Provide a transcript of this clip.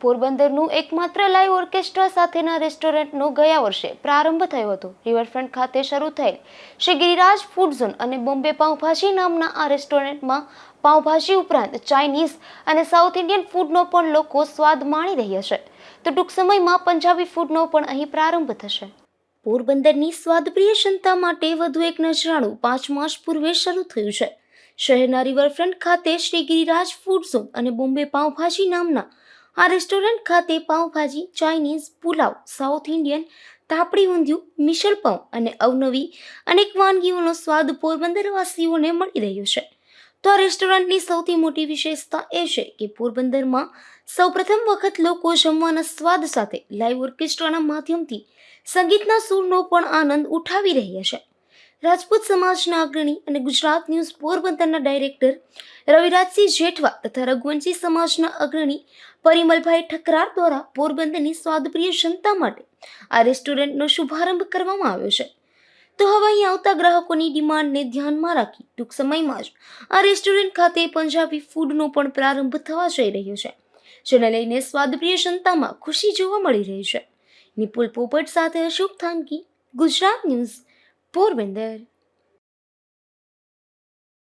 પોરબંદરનું એકમાત્ર live orchestra સાથેના રેસ્ટોરન્ટનો ગયા વર્ષે પ્રારંભ થયો હતો. રિવરફ્રન્ટ ખાતે શરૂ થયેલ શ્રી ગિરિરાજ ફૂડ ઝોન અને બોમ્બે પાઉંભાજી નામના આ રેસ્ટોરન્ટમાં પાઉંભાજી ઉપરાંત ચાઇનીઝ અને સાઉથ ઇન્ડિયન ફૂડનો પણ લોકો સ્વાદ માણી રહ્યા છે. તો ટૂંક સમયમાં પંજાબી ફૂડનો પણ અહીં પ્રારંભ થશે. પોરબંદરની સ્વાદપ્રિય ક્ષમતા માટે વધુ એક નજરાણું પાંચ માસ પૂર્વે શરૂ થયું છે. શહેરના રિવરફ્રન્ટ ખાતે શ્રી ગિરિરાજ ફૂડ ઝોન અને બોમ્બે પાઉંભાજી નામના આ રેસ્ટોરન્ટ ખાતે pav bhaji, Chinese, pulao, South Indian, તાપડી undhiyu, misal pav અને અવનવી અનેક વાનગીઓનો સ્વાદ પોરબંદરવાસીઓને મળી રહ્યો છે. તો આ રેસ્ટોરન્ટની સૌથી મોટી વિશેષતા એ છે કે પોરબંદરમાં સૌપ્રથમ વખત લોકો જમવાના સ્વાદ સાથે લાઈવ ઓર્કેસ્ટ્રાના માધ્યમથી સંગીતના સૂરનો પણ આનંદ ઉઠાવી રહ્યા છે. રાજપૂત સમાજના અગ્રણી અને ગુજરાત ન્યૂઝ પોરબંદરના ડાયરેક્ટર રવિરાજસિંહ જેઠવા તથા રઘુવંશી સમાજના અગ્રણી પરિમલભાઈ ઠકરાર દ્વારા પોરબંદરની સ્વાદપ્રિય જનતા માટે આ રેસ્ટોરન્ટનો શુભારંભ કરવામાં આવ્યો છે. તો હવે અહીં આવતા ગ્રાહકોની ડિમાન્ડને ધ્યાનમાં રાખી ટૂંક સમયમાં જ આ રેસ્ટોરન્ટ ખાતે પંજાબી ફૂડનો પણ પ્રારંભ થવા જઈ રહ્યો છે, જેને લઈને સ્વાદપ્રિય જનતામાં ખુશી જોવા મળી રહી છે. નિપુલ પોપટ સાથે Ashok Thanki, Gujarat news. por vender.